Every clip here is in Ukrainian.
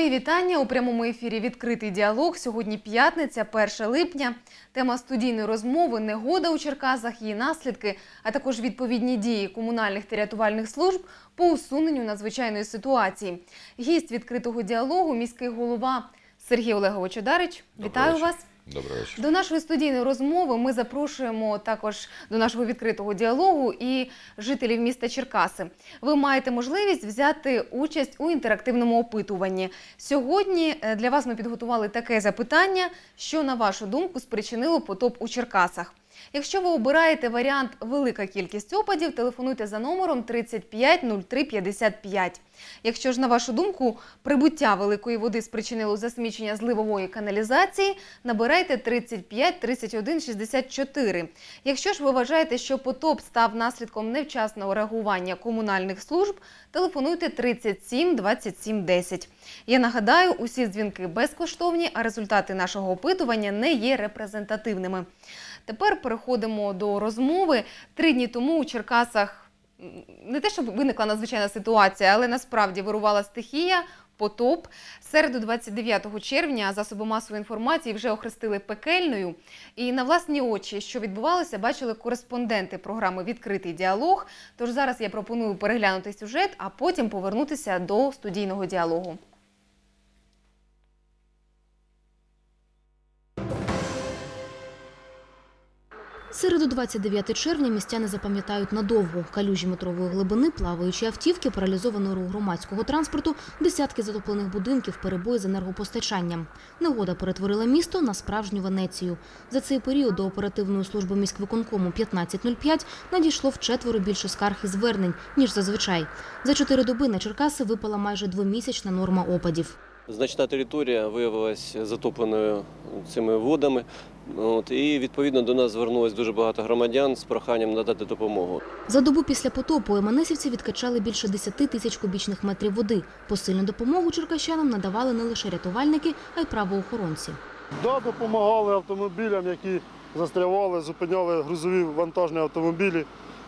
Мої вітання у прямому ефірі Відкритий діалог. Сьогодні п'ятниця, 1 липня. Тема студійної розмови негода у Черкасах, її наслідки, а також відповідні дії комунальних та рятувальних служб по усуненню надзвичайної ситуації. Гість відкритого діалогу міський голова Сергій Олегович Одарич. Вітаю вас. Добрий вечір. До нашої студійної розмови ми запрошуємо також до нашого відкритого діалогу і жителів міста Черкаси. Ви маєте можливість взяти участь у інтерактивному опитуванні. Сьогодні е, для вас ми підготували таке запитання, що на вашу думку спричинило потоп у Черкасах. Якщо ви обираєте варіант велика кількість опадів, телефонуйте за номером 35 03 55. Якщо ж на вашу думку прибуття великої води спричинило засмічення зливової каналізації, набирайте 35 31 64. Якщо ж ви вважаєте, що потоп став наслідком невчасного реагування комунальних служб, телефонуйте 37 27 10. Я нагадаю, усі дзвінки безкоштовні, а результати нашого опитування не є репрезентативними. Тепер переходимо до розмови. Три дні тому у Черкасах не те, щоб виникла надзвичайна ситуація, але насправді вирувала стихія. Потоп середу 29 червня засоби масової інформації вже охрестили пекельною. І на власні очі, що відбувалося, бачили кореспонденти програми Відкритий діалог. Тож зараз я пропоную переглянути сюжет, а потім повернутися до студійного діалогу. Середу 29 червня містяни запам'ятають надовго. Калюжі метрової глибини, плаваючі автівки, паралізований рух громадського транспорту, десятки затоплених будинків, перебої з енергопостачанням. Негода перетворила місто на справжню Венецію. За цей період до оперативної служби міськвиконкому 1505 надійшло вчетверо більше скарг і звернень, ніж зазвичай. За чотири доби на Черкаси випала майже двомісячна норма опадів. Значна територія виявилася затопленою цими водами. От, і відповідно до нас звернулось дуже багато громадян з проханням надати допомогу. За добу після потопу МНСівці відкачали більше 10 тисяч кубічних метрів води. Посильну допомогу черкащанам надавали не лише рятувальники, а й правоохоронці. Да, допомагали автомобілям, які застрявали, зупиняли грузові вантажні автомобілі,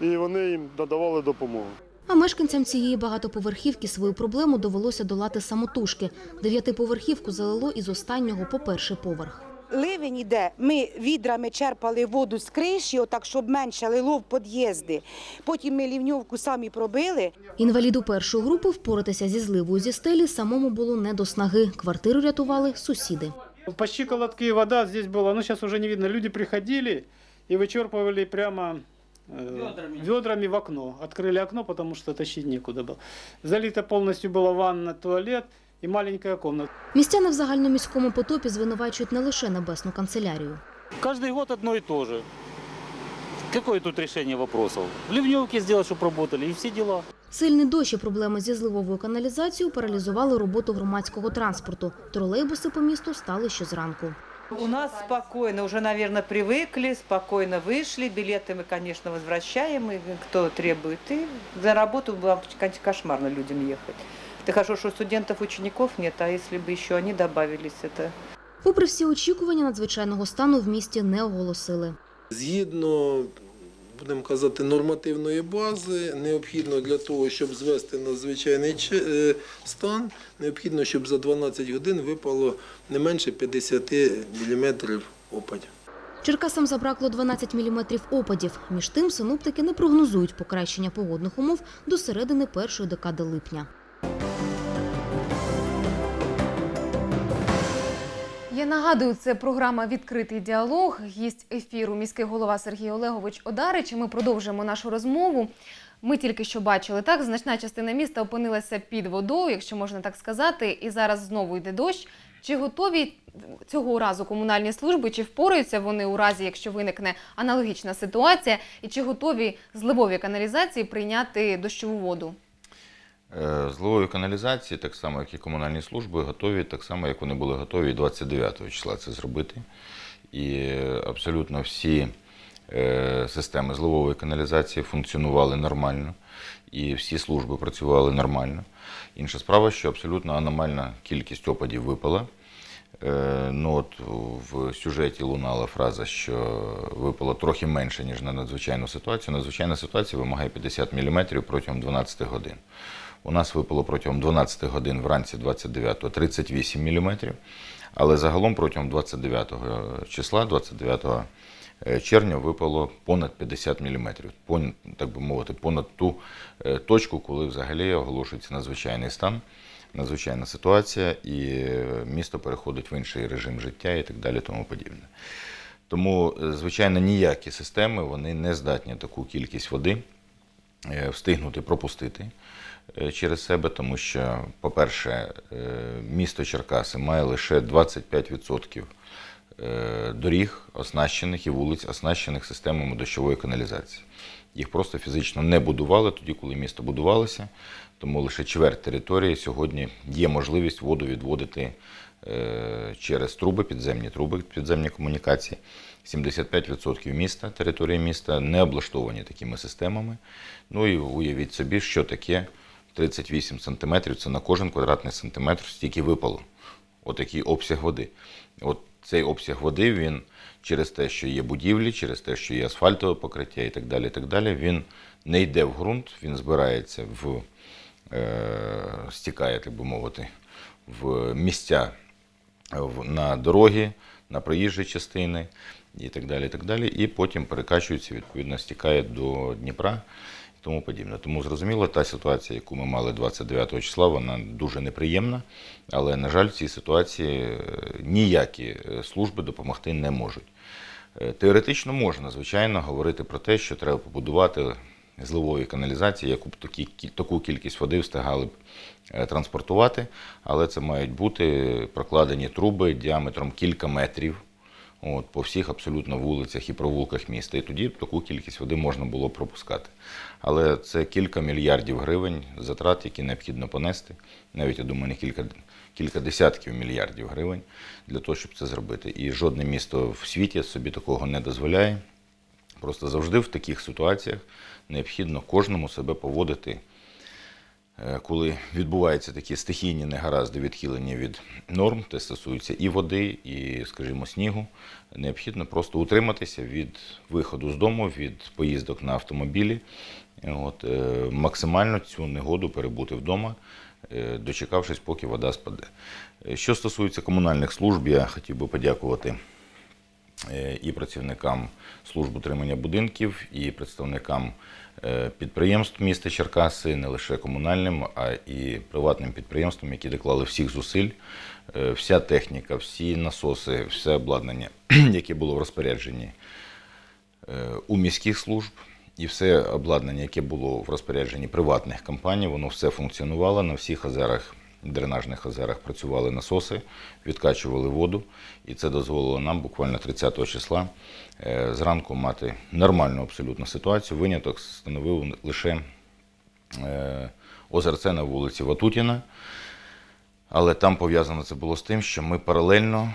і вони їм надавали допомогу. А мешканцям цієї багатоповерхівки свою проблему довелося долати самотужки. Дев'ятиповерхівку залило із останнього по перший поверх. Ливень іде, ми відрами черпали воду з криші, отак, щоб менше лило в під'їзди. Потім ми лівньовку самі пробили. Інваліду першої групи впоратися зі зливою зі стелі самому було не до снаги. Квартиру рятували сусіди. По щиколотке вода здесь была, ну сейчас уже не видно. Люди приходили и вычерпывали прямо э, ведрами. в окно. Открыли окно, потому что тащить некуда было. Залита полностью была ванна, туалет и маленькая комната. Містяни в загальноміському потопі звинувачують не лише небесну канцелярію. Каждый год одно и то же. Какое тут решение вопросов? В Ливневке сделать, чтобы работали, и все дела. Сильний дощ і проблеми зі зливовою каналізацією паралізували роботу громадського транспорту. Тролейбуси по місту стали ще зранку. У нас спокойно, уже, наверное, привыкли, спокойно вышли. Билеты мы, конечно, возвращаем, и кто требует. И за работу было конечно, кошмарно людям ехать. Это хорошо, что студентов, учеников нет, а если бы еще они добавились, это Попри всі очікування, надзвичайного стану в місті не оголосили. Згідно, будемо казати, нормативної бази, необхідно для того, щоб звести надзвичайний чи- е, стан, необхідно, щоб за 12 годин випало не менше 50 мм опадів. Черкасам забракло 12 міліметрів опадів. Між тим, синоптики не прогнозують покращення погодних умов до середини першої декади липня. Я нагадую, це програма Відкритий діалог. Гість ефіру міський голова Сергій Олегович Одарич. Ми продовжуємо нашу розмову. Ми тільки що бачили так, значна частина міста опинилася під водою, якщо можна так сказати, і зараз знову йде дощ. Чи готові цього разу комунальні служби, чи впораються вони у разі, якщо виникне аналогічна ситуація, і чи готові зливові каналізації прийняти дощову воду? Е, Зливові каналізації, так само, як і комунальні служби, готові, так само, як вони були готові і 29 числа це зробити. І абсолютно всі е, системи зливової каналізації функціонували нормально, і всі служби працювали нормально. Інша справа, що абсолютно аномальна кількість опадів випала. Е, Ну, от в сюжеті лунала фраза, що випало трохи менше, ніж на надзвичайну ситуацію. Надзвичайна ситуація вимагає 50 мм протягом 12 годин. У нас випало протягом 12 годин вранці 29-го 38 мм, але загалом протягом 29 числа, 29 е, червня, випало понад 50 мм, понад, так би мовити, понад ту е, точку, коли взагалі оголошується надзвичайний стан, надзвичайна ситуація, і е, місто переходить в інший режим життя і так далі, тому подібне. Тому, е, звичайно, ніякі системи вони не здатні таку кількість води е, встигнути пропустити е, через себе, тому що, по-перше, е, місто Черкаси має лише 25% е, доріг оснащених і вулиць, оснащених системами дощової каналізації. Їх просто фізично не будували тоді, коли місто будувалося, тому лише чверть території сьогодні є можливість воду відводити е, через труби, підземні труби, підземні комунікації. 75% міста, території міста не облаштовані такими системами. Ну і уявіть собі, що таке 38 сантиметрів, це на кожен квадратний сантиметр стільки випало. Отакий обсяг води. От цей обсяг води, він через те, що є будівлі, через те, що є асфальтове покриття і так далі, і так далі, він не йде в ґрунт, він збирається в е, стікає, так би мовити, в місця на дороги, на проїжджі частини і так далі. І так далі. І потім перекачується, відповідно, стікає до Дніпра і тому подібне. Тому зрозуміло, та ситуація, яку ми мали 29 числа, вона дуже неприємна. Але, на жаль, в цій ситуації е, ніякі е, служби допомогти не можуть. Е, Теоретично можна, звичайно, говорити про те, що треба побудувати зливові каналізації, яку б такі, таку кількість води встигали б е, транспортувати, але це мають бути прокладені труби діаметром кілька метрів от, по всіх абсолютно вулицях і провулках міста. І тоді таку кількість води можна було пропускати. Але це кілька мільярдів гривень затрат, які необхідно понести. Навіть я думаю, не кілька, кілька десятків мільярдів гривень для того, щоб це зробити. І жодне місто в світі собі такого не дозволяє. Просто завжди в таких ситуаціях необхідно кожному себе поводити, е, коли відбуваються такі стихійні негаразди відхилення від норм, це стосується і води, і, скажімо, снігу. Необхідно просто утриматися від виходу з дому, від поїздок на автомобілі, от, е, максимально цю негоду перебути вдома, е, дочекавшись, поки вода спаде. Що стосується комунальних служб, я хотів би подякувати і працівникам служб утримання будинків, і представникам е, підприємств міста Черкаси, не лише комунальним, а і приватним підприємствам, які доклали всіх зусиль. Е, Вся техніка, всі насоси, все обладнання, яке було в розпорядженні е, у міських служб, і все обладнання, яке було в розпорядженні приватних компаній, воно все функціонувало на всіх озерах, дренажних озерах працювали насоси, відкачували воду, і це дозволило нам буквально 30 числа е, зранку мати нормальну абсолютно ситуацію. Виняток становив лише е, озерце на вулиці Ватутіна. Але там пов'язано це було з тим, що ми паралельно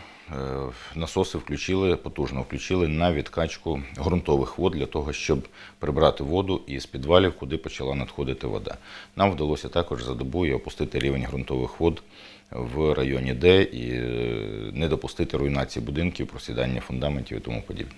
насоси включили, потужно включили на відкачку ґрунтових вод для того, щоб прибрати воду із підвалів, куди почала надходити вода. Нам вдалося також за добу і опустити рівень ґрунтових вод в районі Д і е, не допустити руйнації будинків, просідання фундаментів і тому подібне.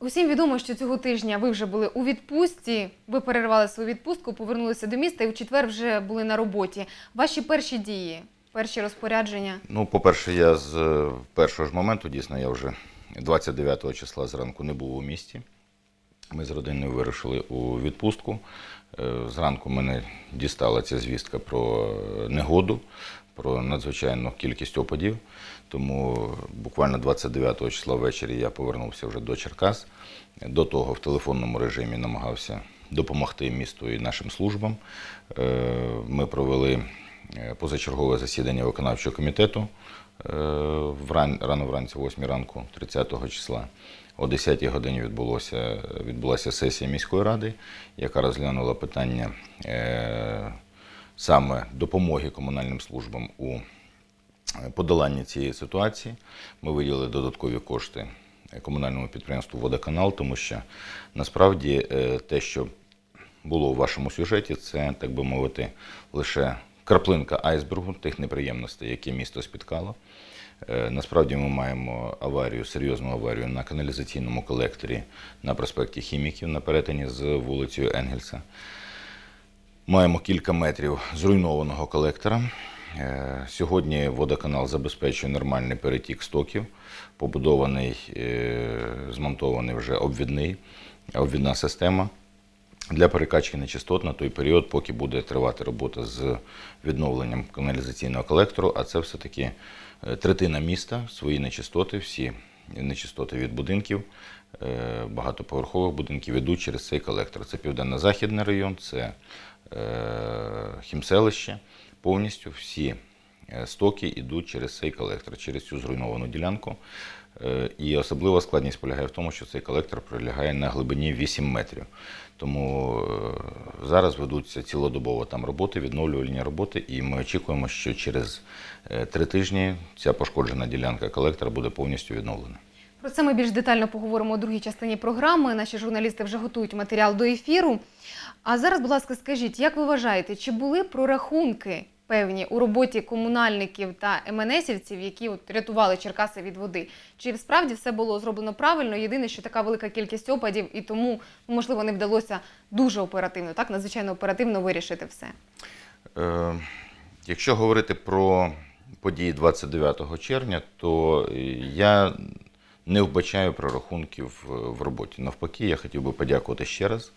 Усім відомо, що цього тижня ви вже були у відпустці. Ви перервали свою відпустку, повернулися до міста і у четвер вже були на роботі. Ваші перші дії, перші розпорядження. Ну, по-перше, я з е, першого ж моменту, дійсно, я вже 29 числа зранку не був у місті. Ми з родиною вирушили у відпустку. Е, Зранку мене дістала ця звістка про негоду, про надзвичайну кількість опадів. Тому буквально 29 числа ввечері я повернувся вже до Черкас. До того в телефонному режимі намагався допомогти місту і нашим службам. Е, Ми провели позачергове засідання виконавчого комітету е, рано вранці, 8 ранку, 30 числа. О 10 годині відбулося, відбулася сесія міської ради, яка розглянула питання е, саме допомоги комунальним службам у подоланні цієї ситуації. Ми виділили додаткові кошти комунальному підприємству Водоканал, тому що насправді е, те, що було у вашому сюжеті, це, так би мовити, лише краплинка айсбергу тих неприємностей, які місто спіткало. Е, Насправді ми маємо аварію, серйозну аварію на каналізаційному колекторі на проспекті Хіміків на перетині з вулицею Енгельса. Маємо кілька метрів зруйнованого колектора. Е, Сьогодні водоканал забезпечує нормальний перетік стоків. Побудований, е, змонтований вже обвідний, обвідна система для перекачки нечистот на той період, поки буде тривати робота з відновленням каналізаційного колектору. А це все-таки е, третина міста, свої нечистоти, всі нечистоти від будинків, е, багатоповерхових будинків йдуть через цей колектор. Це південно-західний район, це е, хімселище. Повністю всі стоки йдуть через цей колектор, через цю зруйновану ділянку. Е, І особлива складність полягає в тому, що цей колектор пролягає на глибині 8 метрів. Тому е, зараз ведуться цілодобово там роботи, відновлювальні роботи, і ми очікуємо, що через е, три тижні ця пошкоджена ділянка колектора буде повністю відновлена. Про це ми більш детально поговоримо у другій частині програми. Наші журналісти вже готують матеріал до ефіру. А зараз, будь ласка, скажіть, як ви вважаєте, чи були прорахунки певні у роботі комунальників та МНСівців, які от рятували Черкаси від води? Чи справді все було зроблено правильно? Єдине, що така велика кількість опадів, і тому ну, можливо не вдалося дуже оперативно, так надзвичайно оперативно вирішити все. Е, Якщо говорити про події 29 червня, то я не вбачаю прорахунків е, в роботі. Навпаки, я хотів би подякувати ще раз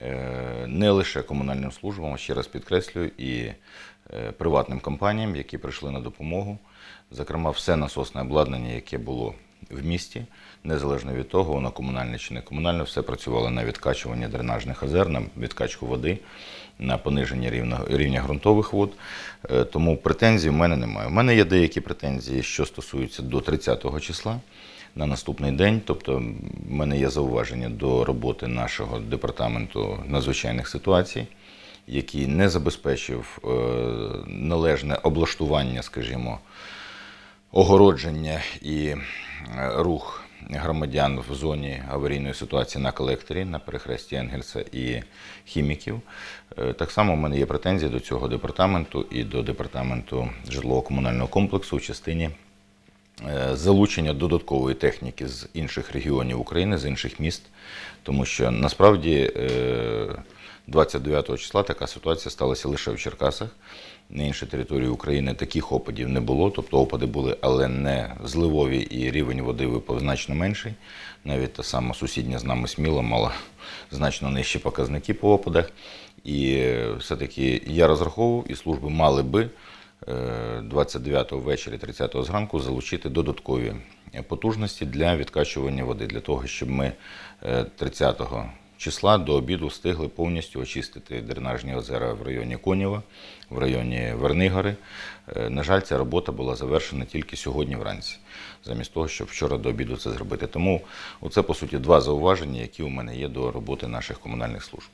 е, не лише комунальним службам, а ще раз підкреслюю, і приватним компаніям, які прийшли на допомогу. Зокрема, все насосне обладнання, яке було в місті, незалежно від того, воно комунальне чи не комунальне, все працювало на відкачування дренажних озер, на відкачку води, на пониження рівня, рівня ґрунтових вод. Е, Тому претензій в мене немає. У мене є деякі претензії, що стосуються до 30 числа на наступний день. Тобто, в мене є зауваження до роботи нашого департаменту надзвичайних ситуацій, який не забезпечив е, належне облаштування, скажімо, огородження і е, рух громадян в зоні аварійної ситуації на колекторі на перехресті Енгельса і хіміків. Е, Так само в мене є претензії до цього департаменту і до департаменту житлово-комунального комплексу в частині залучення додаткової техніки з інших регіонів України, з інших міст, тому що насправді е, 29 числа така ситуація сталася лише в Черкасах. На іншій території України таких опадів не було, тобто опади були, але не зливові і рівень води випав значно менший. Навіть та сама сусідня з нами Сміла мала значно нижчі показники по опадах. І е, все-таки я розраховував, і служби мали би е, 29-го ввечері, 30-го зранку залучити додаткові е, потужності для відкачування води, для того, щоб ми е, 30-го числа до обіду встигли повністю очистити дренажні озера в районі Конєва, в районі Вернигори. Е, На жаль, ця робота була завершена тільки сьогодні вранці, замість того, щоб вчора до обіду це зробити. Тому це, по суті, два зауваження, які у мене є до роботи наших комунальних служб.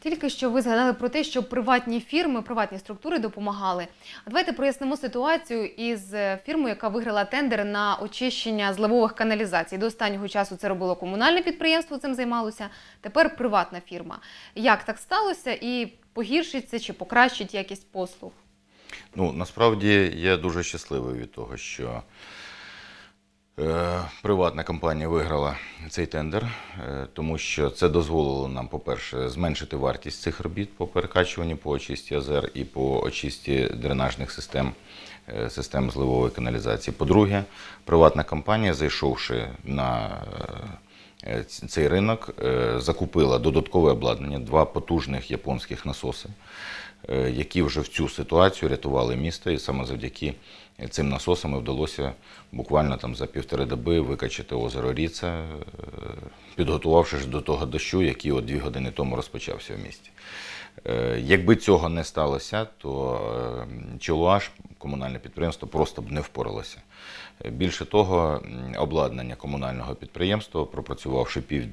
Тільки що ви згадали про те, що приватні фірми, приватні структури допомагали. А давайте прояснимо ситуацію із е, фірмою, яка виграла тендер на очищення зливових каналізацій. До останнього часу це робило комунальне підприємство, цим займалося. Тепер приватна фірма. Як так сталося і погіршиться чи покращить якість послуг? Ну, насправді я дуже щасливий від того, що приватна компанія виграла цей тендер, е, тому що це дозволило нам, по-перше, зменшити вартість цих робіт по перекачуванню, по очисті озер і по очисті дренажних систем, е, систем зливової каналізації. По-друге, приватна компанія, зайшовши на е, цей ринок, е, закупила додаткове обладнання, два потужних японських насоси, е, які вже в цю ситуацію рятували місто, і саме завдяки цим насосам вдалося буквально там за півтори доби викачати озеро Ріца, підготувавшись до того дощу, який от дві години тому розпочався в місті. Е, Якби цього не сталося, то Челуаш, комунальне підприємство, просто б не впоралося. Е, Більше того, обладнання комунального підприємства, пропрацювавши пів,